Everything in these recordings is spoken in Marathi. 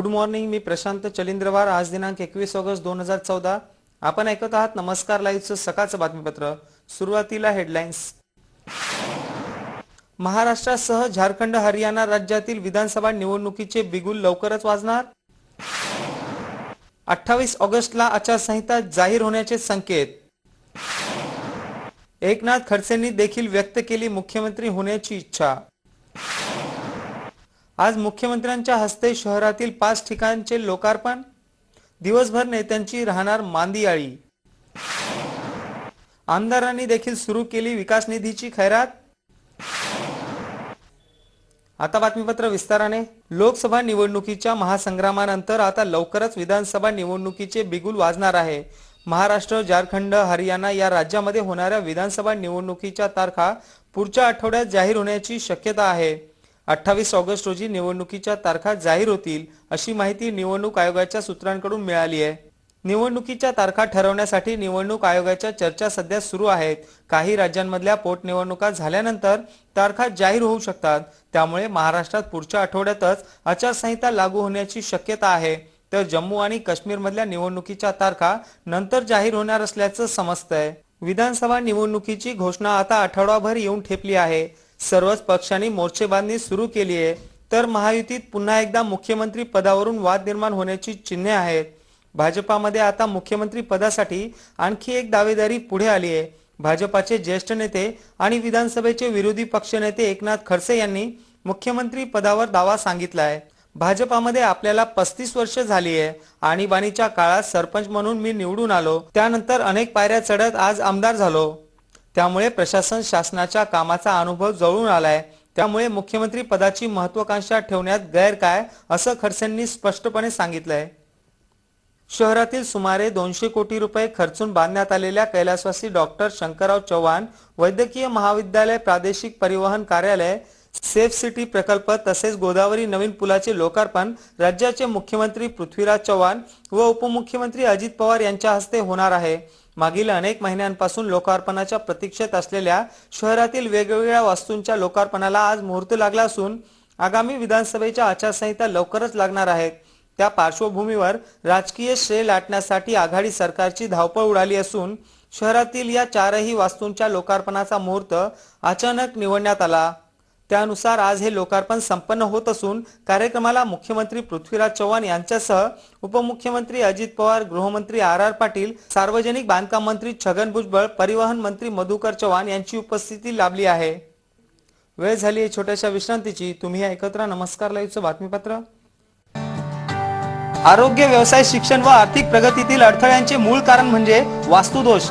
गुड मॉर्निंग मी प्रशांत चलिंद्रवार. आज दिनांक एकवीस ऑगस्ट दोन हजार चौदा. आपण ऐकत आहात नमस्कार लाईव्हचं सकाळचं बातमीपत्र. सुरुवातीला हेडलाईन्स. महाराष्ट्रासह झारखंड हरियाणा राज्यातील विधानसभा निवडणुकीचे बिगुल लवकरच वाजणार? अठ्ठावीस ऑगस्टला आचारसंहिता जाहीर होण्याचे संकेत. एकनाथ खडसेंनी देखील व्यक्त केली मुख्यमंत्री होण्याची इच्छा. आज मुख्यमंत्र्यांच्या हस्ते शहरातील पाच ठिकाणचे लोकार्पण. दिवसभर नेत्यांची राहणार मांदियाळी. आमदारांनी देखील सुरू केली विकास निधीची खैरात. आता बातमीपत्र विस्ताराने. लोकसभा निवडणुकीच्या महासंग्रामानंतर आता लवकरच विधानसभा निवडणुकीचे बिगुल वाजणार आहे. महाराष्ट्र झारखंड हरियाणा या राज्यामध्ये होणाऱ्या विधानसभा निवडणुकीच्या तारखा पुढच्या आठवड्यात जाहीर होण्याची शक्यता आहे. अठ्ठावीस ऑगस्ट रोजी निवडणुकीच्या तारखा जाहीर होतील अशी माहिती निवडणूक आयोगाच्या सूत्रांकडून मिळाली आहे. निवडणुकीच्या तारखा ठरवण्यासाठी निवडणूक आयोगाच्या चर्चा सध्या सुरू आहेत. काही राज्यांमधल्या पोटनिवडणुका झाल्यानंतर तारखा जाहीर होऊ शकतात. त्यामुळे महाराष्ट्रात पुढच्या आठवड्यातच आचारसंहिता लागू होण्याची शक्यता आहे. तर जम्मू आणि काश्मीरमधल्या निवडणुकीच्या तारखा नंतर जाहीर होणार असल्याचं समजतंय. विधानसभा निवडणुकीची घोषणा आता आठवडाभर येऊन ठेपली आहे. सर्वच पक्षांनी मोर्चेबांधणी सुरू केली आहे. तर महायुतीत पुन्हा एकदा मुख्यमंत्री पदावरून वाद निर्माण होण्याची चिन्हे आहेत. भाजपामध्ये आता मुख्यमंत्री पदासाठी आणखी एक दावेदारी पुढे आली आहे. भाजपाचे ज्येष्ठ नेते आणि विधानसभेचे विरोधी पक्षनेते एकनाथ खडसे यांनी मुख्यमंत्री पदावर दावा सांगितला आहे. भाजपामध्ये आपल्याला पस्तीस वर्ष झाली आहे. आणीबाणीच्या काळात सरपंच म्हणून मी निवडून आलो. त्यानंतर अनेक पायऱ्या चढत आज आमदार झालो. त्यामुळे प्रशासन शासनाच्या कामाचा अनुभव जवळून आलाय. त्यामुळे मुख्यमंत्री पदाची महत्वाकांक्षा ठेवण्यात गैर काय असं खडसेंनी स्पष्टपणे सांगितलंय. शहरातील सुमारे दोनशे कोटी रुपये खर्चून बांधण्यात आलेल्या कैलासवासी डॉक्टर शंकरराव चव्हाण वैद्यकीय महाविद्यालय प्रादेशिक परिवहन कार्यालय सेफ सिटी प्रकल्प तसेच गोदावरी नवीन पुलाचे लोकार्पण राज्याचे मुख्यमंत्री पृथ्वीराज चव्हाण व उपमुख्यमंत्री अजित पवार यांच्या हस्ते होणार आहे. मागील अनेक महिन्यांपासून लोकार्पणाच्या प्रतीक्षेत असलेल्या शहरातील वेगवेगळ्या वास्तूंच्या लोकार्पणाला आज मुहूर्त लागला असून आगामी विधानसभेच्या आचारसंहिता लवकरच लागणार आहेत. त्या पार्श्वभूमीवर राजकीय श्रेय लाटण्यासाठी आघाडी सरकारची धावपळ उडाली असून शहरातील या चारही वास्तूंच्या लोकार्पणाचा मुहूर्त अचानक निवडण्यात आला. त्यानुसार आज हे लोकार्पण संपन्न होत असून कार्यक्रमाला मुख्यमंत्री पृथ्वीराज चव्हाण यांच्यासह उपमुख्यमंत्री अजित पवार गृहमंत्री आर आर पाटील सार्वजनिक बांधकाम मंत्री छगन भुजबळ परिवहन मंत्री मधुकर चव्हाण यांची उपस्थिती लाभली आहे. वेळ झाली आहे छोट्याशा विश्रांतीची. तुम्ही ऐकत नमस्कार लाईव्हचं बातमीपत्र. आरोग्य व्यवसाय शिक्षण व आर्थिक प्रगतीतील अडथळ्यांचे मूळ कारण म्हणजे वास्तुदोष.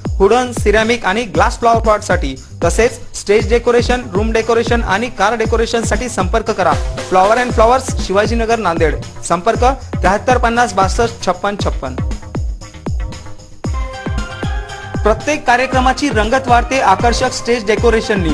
Wooden ceramic आणि ग्लास फ्लॉवर पॉटसाठी तसेच स्टेज डेकोरेशन रूम डेकोरेशन आणि कार डेकोरेशनसाठी संपर्क करा. Flower and flowers Shivajinagar Nanded. संपर्क त्र्याहत्तर पन्नास बासष्ट छप्पन छप्पन. प्रत्येक कार्यक्रमाची रंगत वाढते आकर्षक स्टेज डेकोरेशननी.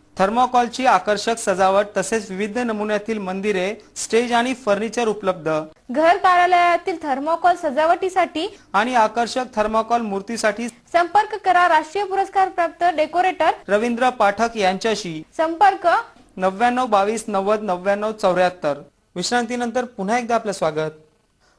थर्मोकॉलची आकर्षक सजावट तसेच विविध नमुन्यातील मंदिरे स्टेज आणि फर्निचर उपलब्ध. घर कार्यालयातील थर्मोकॉल सजावटीसाठी आणि आकर्षक थर्मोकॉल मूर्तीसाठी संपर्क करा राष्ट्रीय पुरस्कार प्राप्त डेकोरेटर. रवींद्र पाठक यांच्याशी. संपर्क नव्याण्णव बावीस नव्वद नव्याण्णव चौऱ्याहत्तर. विश्रांतीनंतर पुन्हा एकदा आपलं स्वागत.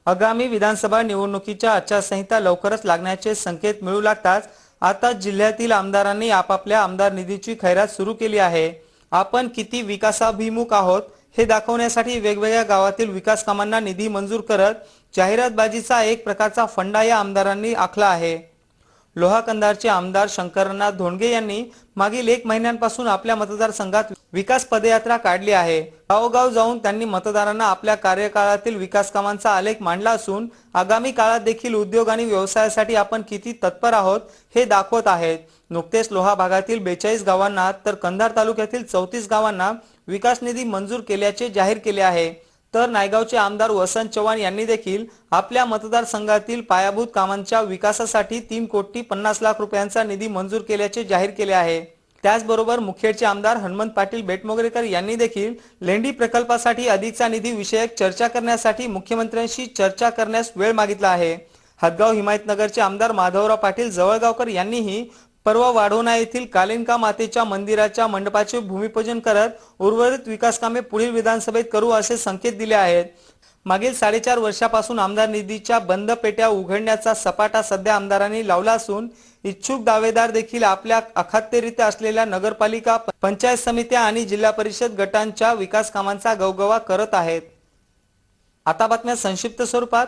आगामी विधानसभा निवडणुकीच्या आचारसंहिता लवकरच लागण्याचे संकेत मिळू लागताच आता जिल्ह्यातील आमदारांनी आपापल्या आमदार निधीची खैरात सुरू केली आहे. आपण किती विकासाभिमुख आहोत हे दाखवण्यासाठी वेगवेगळ्या गावातील विकास कामांना निधी मंजूर करत जाहिरातबाजीचा एक प्रकारचा फंडा या आमदारांनी आखला आहे. लोहा कंधारचे आमदार शंकरनाथ धोंडगे यांनी मागील एक महिन्यांपासून आपल्या मतदारसंघात विकास पदयात्रा काढली आहे. गावोगाव जाऊन त्यांनी मतदारांना आपल्या कार्यकाळातील विकास कामांचा आलेख मांडला असून आगामी काळात देखील उद्योग आणि व्यवसायासाठी आपण किती तत्पर आहोत हे दाखवत आहेत. नुकतेच लोहा भागातील बेचाळीस गावांना तर कंधार तालुक्यातील चौतीस गावांना विकास निधी मंजूर केल्याचे जाहीर केले आहे. तर नायगावचे आमदार वसंत चव्हाण यांनी देखील आपल्या मतदारसंघातील पायाभूत कामांच्या विकासासाठी तीन कोटी पन्नास लाख रुपयांचा निधी मंजूर केल्याचे जाहीर केले आहे. त्याचबरोबर मुखेडचे आमदार हनुमंत पाटील बेटमोगरेकर यांनी देखील लेंडी प्रकल्पासाठी अधिकचा निधी विषयक चर्चा करण्यासाठी मुख्यमंत्र्यांशी चर्चा करण्यास वेळ मागितला आहे. हदगाव हिमायतनगरचे आमदार माधवराव पाटील जवळगावकर यांनीही परवा वाढोणा येथील कालिंका मातेच्या मंदिराच्या मंडपाचे भूमिपूजन करत उर्वरित विकास कामे पुढील विधानसभेत करू असे संकेत दिले आहेत. मागील साडेचार वर्षापासून आमदार निधीच्या बंद पेट्या उघडण्याचा सपाटा सध्या आमदारांनी लावला असून इच्छुक दावेदार देखील आपल्या अखात्यरित्या असलेल्या नगरपालिका पंचायत समित्या आणि जिल्हा परिषद गटांच्या विकास कामांचा गवगवा करत आहेत. आता बातम्या संक्षिप्त स्वरूपात.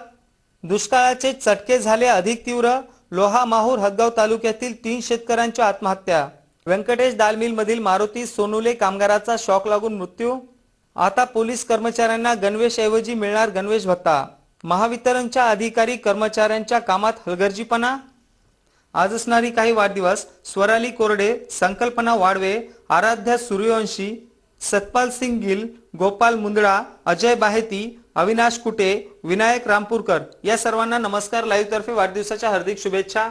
दुष्काळाचे चटके झाले अधिक तीव्र लोहा माहूर हदगाव तालुक्यातील तीन शेतकऱ्यांच्या आत्महत्या. व्यंकटेश दालमिल मधील मारुती सोनुले कामगाराचा शॉक लागून मृत्यू. आता पोलीस कर्मचाऱ्यांना गणवेश ऐवजी मिळणार गणवेश भत्ता. महावितरणच्या अधिकारी कर्मचाऱ्यांच्या कामात हलगर्जीपणा. आज असणारी काही वाढदिवस स्वराली कोरडे संकल्पना वाडवे आराध्या सूर्यवंशी सतपाल सिंग गिल गोपाल मुंदडा अजय बाहेती अविनाश कुटे विनायक रामपूरकर या सर्वांना नमस्कार. लाईव्ह तर्फे वाढदिवसाच्या हार्दिक शुभेच्छा.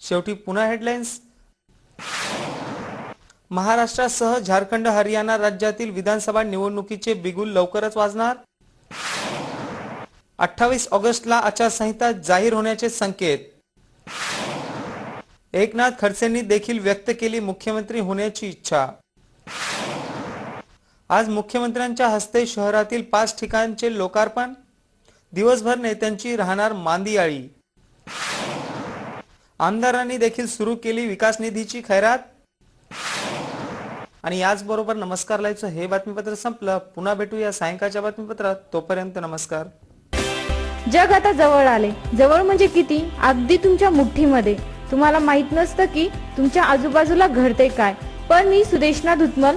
शेवटी पुन्हा हेडलाईन्स महाराष्ट्रासह झारखंड हरियाणा राज्यातील विधानसभा निवडणुकीचे बिगुल लवकरच वाजणार. अठ्ठावीस ऑगस्टला आचारसंहिता जाहीर होण्याचे संकेत. एकनाथ खडसेंनी देखील व्यक्त केली मुख्यमंत्री होण्याची इच्छा. आज मुख्यमंत्र्यांच्या हस्ते शहरातील पाच ठिकाणचे लोकार्पण. दिवसभर नेत्यांची राहणार मांदियाळी. आमदारांनी देखील सुरू केली विकास निधीची खैरात. आणि याचबरोबर नमस्कार लाईव्हचं हे बातमीपत्र संपलं. पुन्हा भेटूया सायंकाळच्या बातमीपत्रात. तोपर्यंत नमस्कार. जग आता जवळ आले. जवळ म्हणजे किती? अगदी तुमच्या मुठ्ठीमध्ये. तुम्हाला माहीत नसतं की तुमच्या आजूबाजूला घडते काय. पण मी सुदेशना धुतमल